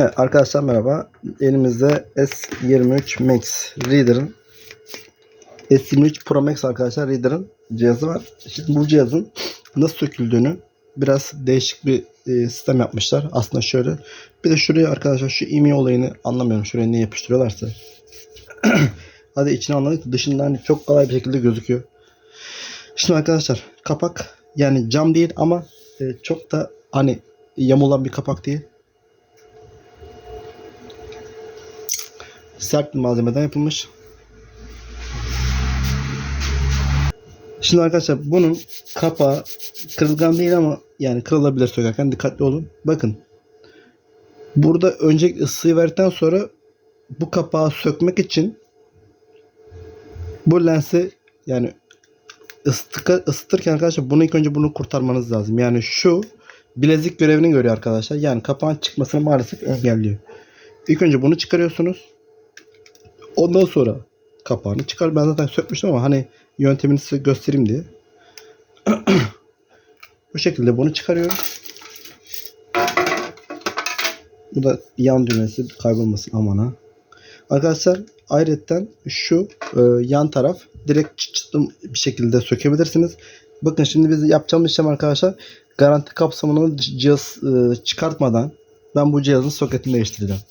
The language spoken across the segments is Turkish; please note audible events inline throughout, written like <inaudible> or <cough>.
Evet, arkadaşlar merhaba. Elimizde S23 Max Reader'ın S23 Pro Max arkadaşlar Reader'ın cihazı var. Şimdi bu cihazın nasıl söküldüğünü biraz değişik bir e, sistem yapmışlar. Aslında şöyle. Bir de şuraya arkadaşlar şu imi olayını anlamıyorum. Şuraya ne yapıştırıyorlarsa. <clears throat> Hadi içini anladık. da Dışından hani çok kolay bir şekilde gözüküyor. Şimdi arkadaşlar kapak yani cam değil ama e, çok da hani yamulan bir kapak değil. Sert malzemeden yapılmış. Şimdi arkadaşlar bunun kapağı kırılgan değil ama yani kırılabilir sökerken dikkatli olun. Bakın. Burada öncelikle ısıyı verdikten sonra bu kapağı sökmek için bu lensi yani ısıtırken arkadaşlar bunu ilk önce bunu kurtarmanız lazım. Yani şu bilezik görevini görüyor arkadaşlar. Yani kapağın çıkmasını maalesef engelliyor. İlk önce bunu çıkarıyorsunuz. Ondan sonra kapağını çıkar. Ben zaten sökmüştüm ama hani yöntemini size göstereyim diye. <clears throat> Bu şekilde bunu çıkarıyorum. Bu da yan düğmesi kaybolmasın amana. Arkadaşlar ayrıca şu e, yan taraf direkt çıt çıtım bir şekilde sökebilirsiniz. Bakın şimdi biz yapacağımız işlem arkadaşlar garanti kapsamını cihaz e, çıkartmadan ben bu cihazın soketini değiştireceğim.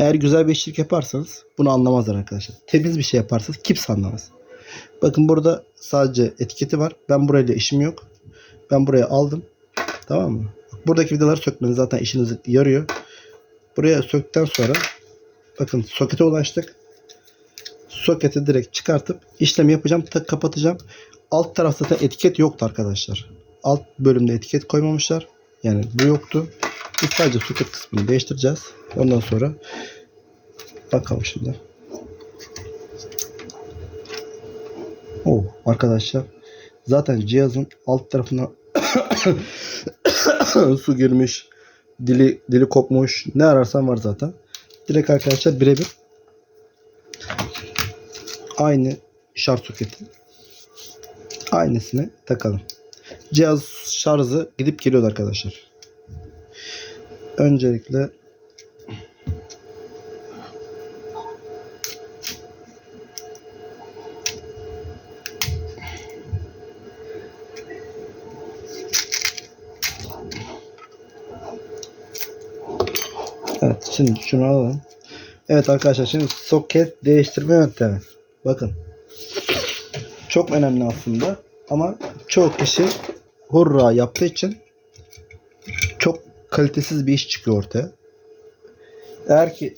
Eğer güzel bir işçilik yaparsanız bunu anlamazlar arkadaşlar. Temiz bir şey yaparsanız kimse anlamaz. Bakın burada sadece etiketi var. Ben burayla işim yok. Ben buraya aldım. Tamam mı? Buradaki vidaları sökmeniz zaten işinizi yarıyor. Buraya sökten sonra bakın sokete ulaştık. Soketi direkt çıkartıp işlemi yapacağım. Tak kapatacağım. Alt tarafta da etiket yoktu arkadaşlar. Alt bölümde etiket koymamışlar. Yani bu yoktu. Biz sadece soket kısmını değiştireceğiz. Ondan sonra bakalım şimdi. Oh arkadaşlar zaten cihazın alt tarafına <coughs> su girmiş, dili dili kopmuş, ne ararsan var zaten. Direkt arkadaşlar birebir aynı şarj soketi aynısını takalım. Cihaz şarjı gidip geliyor arkadaşlar. Öncelikle Evet şimdi şunu alalım. Evet arkadaşlar şimdi soket değiştirme yöntemi. Bakın. Çok önemli aslında ama çoğu kişi hurra yaptığı için çok kalitesiz bir iş çıkıyor ortaya. Eğer ki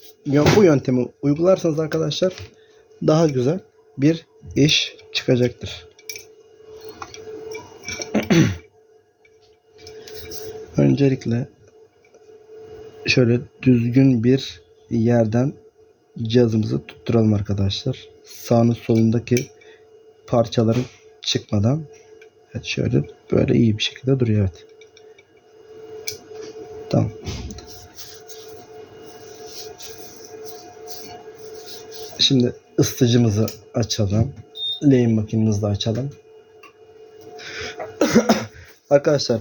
bu yöntemi uygularsanız arkadaşlar daha güzel bir iş çıkacaktır. <clears throat> Öncelikle şöyle düzgün bir yerden cihazımızı tutturalım arkadaşlar. Sağını solundaki parçaların çıkmadan evet şöyle böyle iyi bir şekilde duruyor evet. Tamam. Şimdi ısıtıcımızı açalım. Lehim makinemizi de açalım. <coughs> Arkadaşlar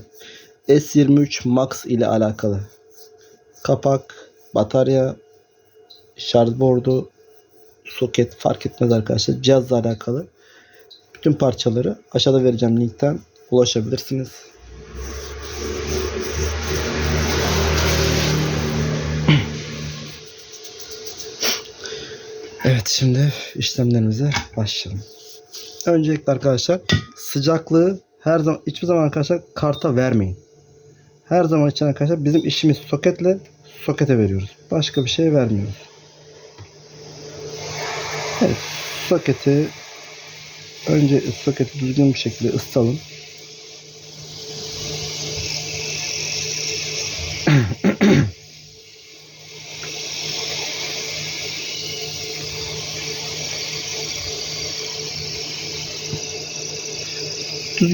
S23 Max ile alakalı kapak, batarya, şarj bordu, soket fark etmez arkadaşlar. Cihazla alakalı bütün parçaları aşağıda vereceğim linkten ulaşabilirsiniz. Evet şimdi işlemlerimize başlayalım. Öncelikle arkadaşlar sıcaklığı her zaman hiçbir zaman arkadaşlar karta vermeyin. Her zaman için arkadaşlar bizim işimiz soketle sokete veriyoruz. Başka bir şey vermiyoruz. Evet, soketi önce soketi düzgün bir şekilde ısıtalım.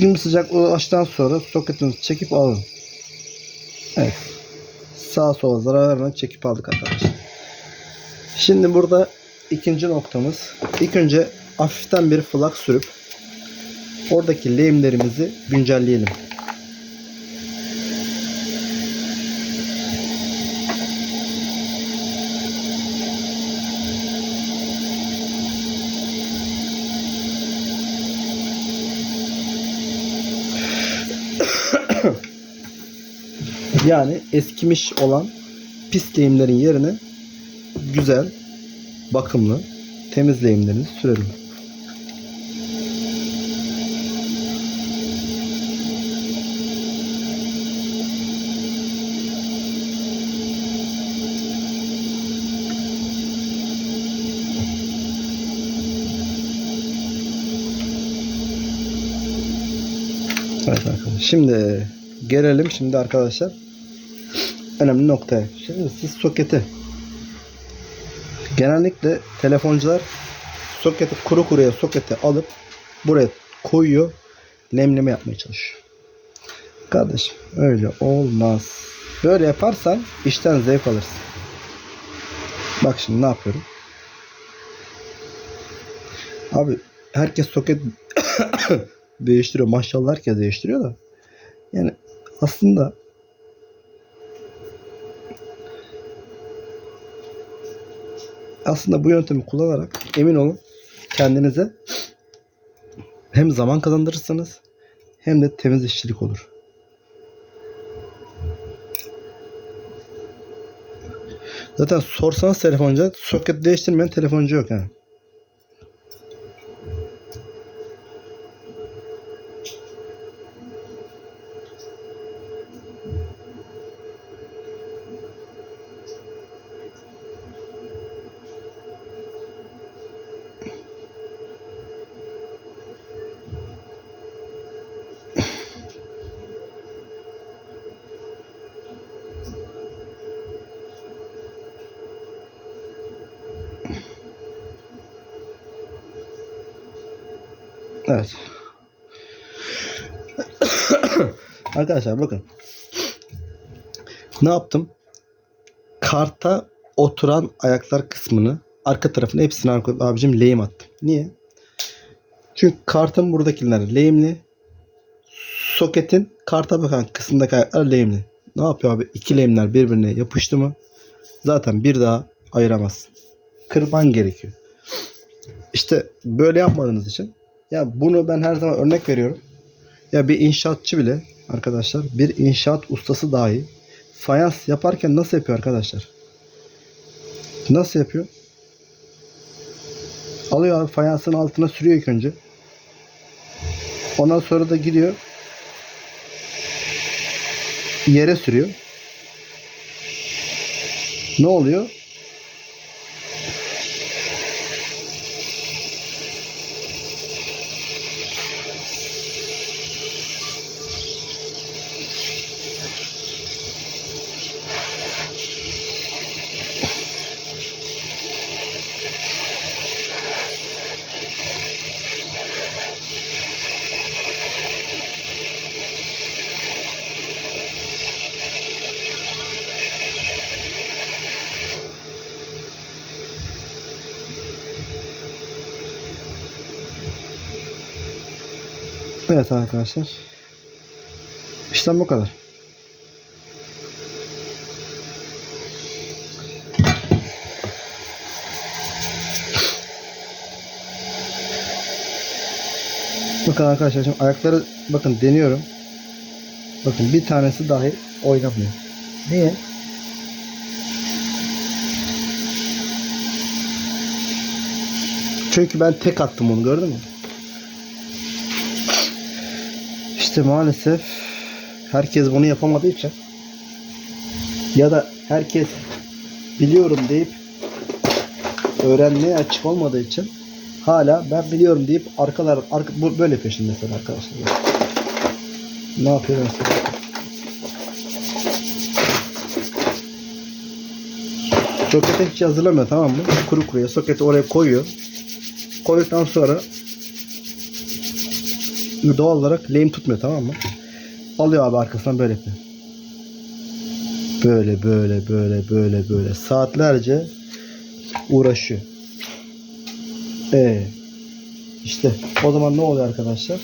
Düzgün bir sıcaklığa ulaştıktan sonra soketinizi çekip alın. Evet. Sağa sola zarar vermeden çekip aldık arkadaşlar. Şimdi burada ikinci noktamız. İlk önce hafiften bir flak sürüp oradaki lehimlerimizi güncelleyelim. Yani eskimiş olan pis lehimlerin yerine güzel, bakımlı, temiz lehimlerini sürelim. Evet arkadaşlar. Şimdi gelelim şimdi arkadaşlar önemli noktaya. Şimdi siz soketi genellikle telefoncular soketi kuru kuruya soketi alıp buraya koyuyor lemleme yapmaya çalışıyor. Kardeşim öyle olmaz. Böyle yaparsan işten zevk alırsın. Bak şimdi ne yapıyorum. Abi herkes soket <coughs> değiştiriyor. Maşallah herkes değiştiriyor da. Yani aslında aslında bu yöntemi kullanarak emin olun kendinize hem zaman kazandırırsınız hem de temiz işçilik olur. Zaten sorsanız telefoncuya soket değiştirmeyen telefoncu yok yani. Evet. <coughs> Arkadaşlar bakın. Ne yaptım? Karta oturan ayaklar kısmını arka tarafını hepsini abicim lehim attım. Niye? Çünkü kartın buradakiler lehimli. Soketin karta bakan kısımdaki ayaklar lehimli. Ne yapıyor abi? İki lehimler birbirine yapıştı mı zaten bir daha ayıramazsın. Kırman gerekiyor. İşte böyle yapmadığınız için ya bunu ben her zaman örnek veriyorum. Ya bir inşaatçı bile arkadaşlar bir inşaat ustası dahi fayans yaparken nasıl yapıyor arkadaşlar? Nasıl yapıyor? Alıyor abi fayansın altına sürüyor ilk önce. Ondan sonra da gidiyor yere sürüyor. Ne oluyor? Evet arkadaşlar. İşlem bu kadar. Bakın arkadaşlar şimdi ayakları bakın deniyorum. Bakın bir tanesi dahi oynamıyor. Niye? Çünkü ben tek attım onu gördün mü? İşte maalesef herkes bunu yapamadığı için ya da herkes biliyorum deyip öğrenmeye açık olmadığı için hala ben biliyorum deyip arkalar arka, böyle şimdi mesela arkadaşlar. Ne yapıyor mesela? Sokete hiç hazırlamıyor tamam mı? Kuru kuruya soketi oraya koyuyor. Koyduktan sonra doğal olarak lehim tutmuyor tamam mı? Alıyor abi arkasından böyle yapıyor. Böyle böyle böyle böyle böyle saatlerce uğraşıyor. Ee, işte o zaman ne oluyor arkadaşlar?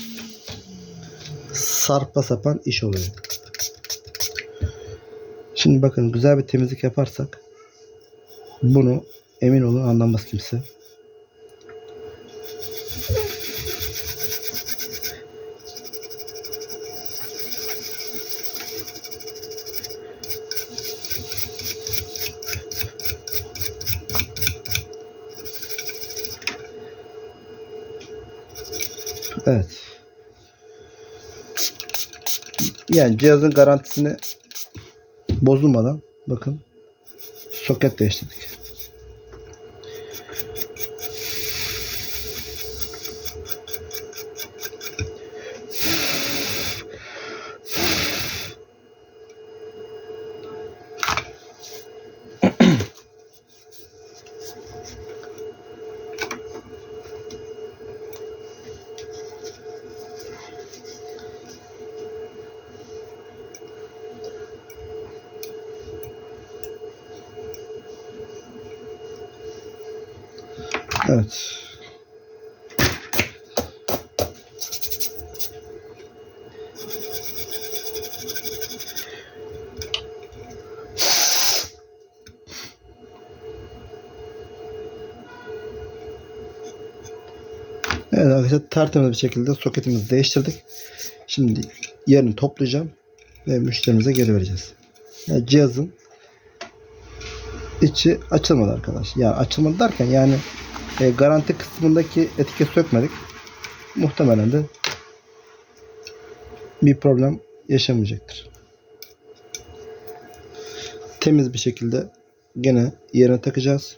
Sarpa sapan iş oluyor. Şimdi bakın güzel bir temizlik yaparsak bunu emin olun anlamaz kimse. Evet. Yani cihazın garantisini bozulmadan bakın soket değiştirdik. Evet. Evet arkadaşlar tertemiz bir şekilde soketimizi değiştirdik. Şimdi yerini toplayacağım ve müşterimize geri vereceğiz. Yani cihazın içi açılmadı arkadaş. Ya açılmadı derken yani e, garanti kısmındaki etiket sökmedik. Muhtemelen de bir problem yaşamayacaktır. Temiz bir şekilde gene yerine takacağız.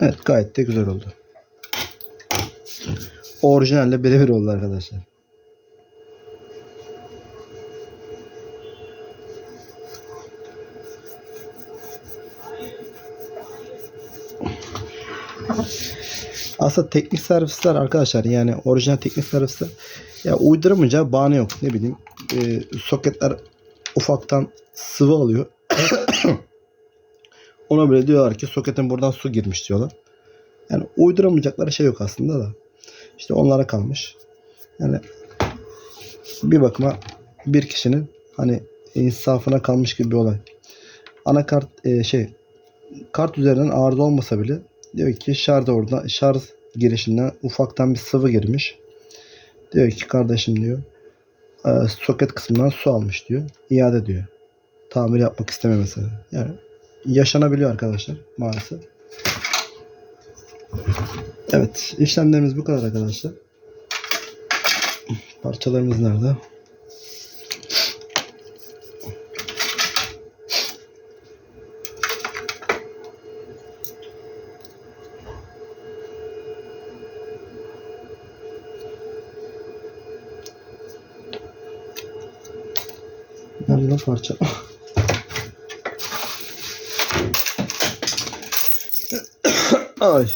Evet gayet de güzel oldu. Orijinalle birebir oldu arkadaşlar. Aslında teknik servisler arkadaşlar yani orijinal teknik servisler ya uyduramayınca bahane yok. Ne bileyim e, soketler ufaktan sıvı alıyor. <coughs> Ona bile diyorlar ki soketin buradan su girmiş diyorlar. Yani uyduramayacakları şey yok aslında da. İşte onlara kalmış. Yani bir bakıma bir kişinin hani insafına kalmış gibi bir olay. Anakart e, şey kart üzerinden arıza olmasa bile diyor ki şarj orada şarj girişinden ufaktan bir sıvı girmiş. Diyor ki kardeşim diyor e, soket kısmından su almış diyor. İade diyor. Tamir yapmak istemiyor mesela. Yani yaşanabiliyor arkadaşlar maalesef. Evet işlemlerimiz bu kadar arkadaşlar. Parçalarımız nerede? Nerede lan parça? Ay.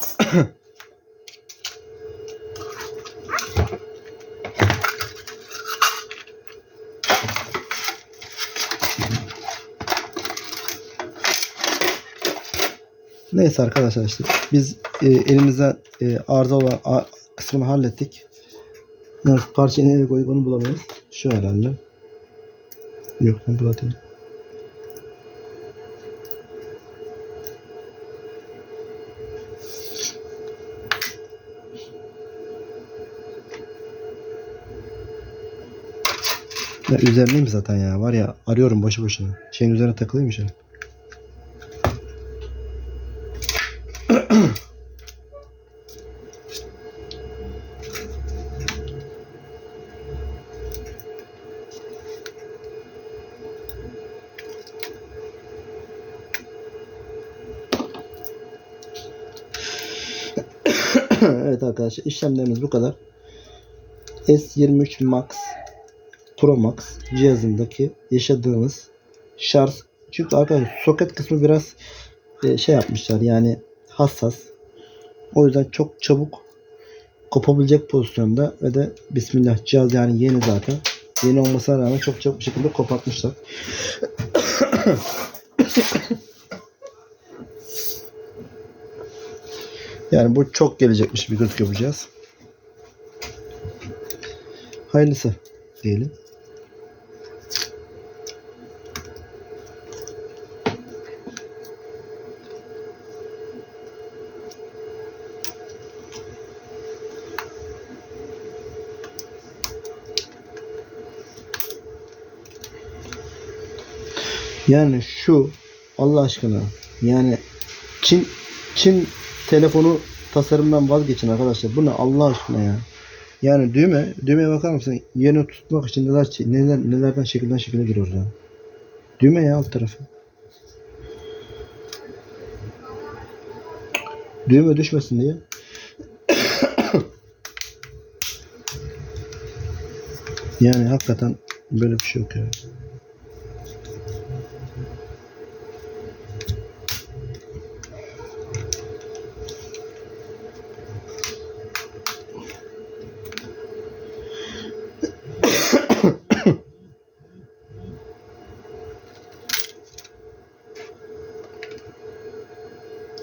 Neyse arkadaşlar işte biz e, elimizden e, arıza olan kısmını hallettik. Yalnız parçayı nereye koyduk onu bulamayız. Şu herhalde. Yok ben burada değil. Ya üzerindeyim zaten ya. Var ya arıyorum boşu boşuna. Şeyin üzerine takılıyım ya. <clears throat> <clears throat> arkadaşlar işlemlerimiz bu kadar. S23 Max Pro Max cihazındaki yaşadığımız şarj çünkü arkadaşlar soket kısmı biraz e, şey yapmışlar yani hassas. O yüzden çok çabuk kopabilecek pozisyonda ve de bismillah cihaz yani yeni zaten. Yeni olmasına rağmen çok çabuk bir şekilde kopartmışlar. <coughs> yani bu çok gelecekmiş bir bu cihaz. Hayırlısı diyelim. Yani şu Allah aşkına yani Çin Çin telefonu tasarımdan vazgeçin arkadaşlar. Bu ne Allah aşkına ya. Yani düğme, düğmeye bakar mısın? Yerini tutmak için neler, neler nelerden şekilden şekile giriyoruz ya. Düğme ya alt tarafı. Düğme düşmesin diye. <coughs> yani hakikaten böyle bir şey yok ya.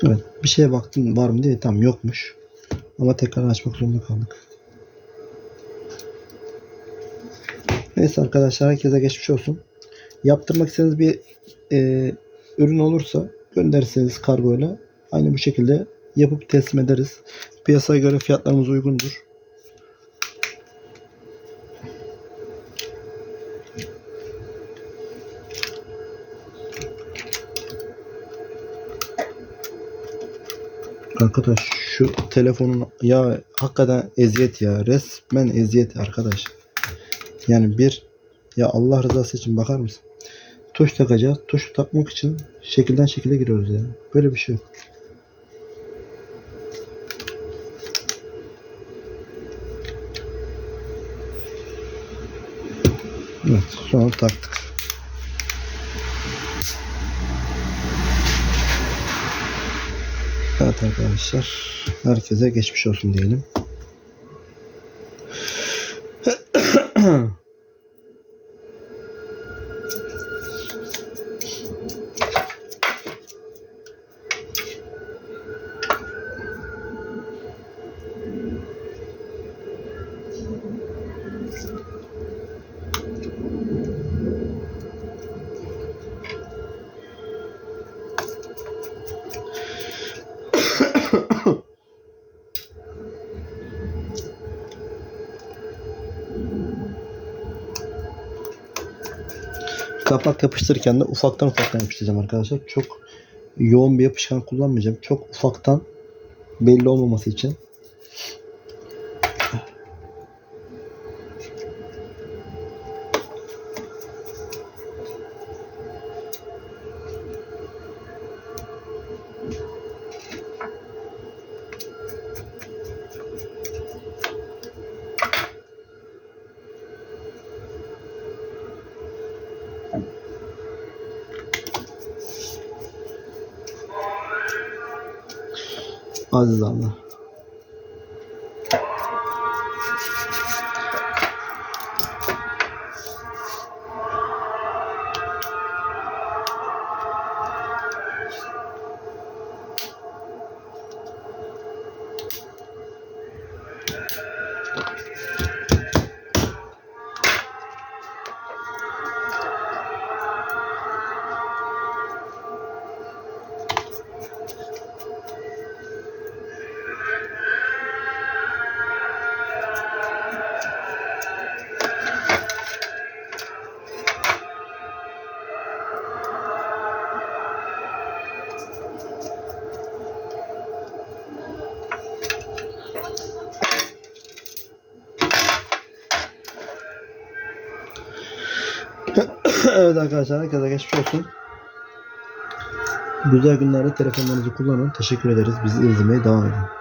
Evet. Bir şeye baktım var mı diye tam yokmuş. Ama tekrar açmak zorunda kaldık. Neyse arkadaşlar herkese geçmiş olsun. Yaptırmak istediğiniz bir e, ürün olursa gönderirseniz kargoyla aynı bu şekilde yapıp teslim ederiz. Piyasaya göre fiyatlarımız uygundur. Arkadaş şu telefonun ya hakikaten eziyet ya resmen eziyet arkadaş. Yani bir ya Allah rızası için bakar mısın? Tuş takacağız. Tuş takmak için şekilden şekile giriyoruz ya. Böyle bir şey yok. Evet sonra taktık. Evet arkadaşlar. Herkese geçmiş olsun diyelim. <clears throat> Kapak yapıştırırken de ufaktan ufaktan yapıştıracağım arkadaşlar. Çok yoğun bir yapışkan kullanmayacağım. Çok ufaktan belli olmaması için. Aziz Allah. Evet arkadaşlar herkese geçmiş olsun. Güzel günlerde telefonlarınızı kullanın. Teşekkür ederiz. Bizi izlemeye devam edin.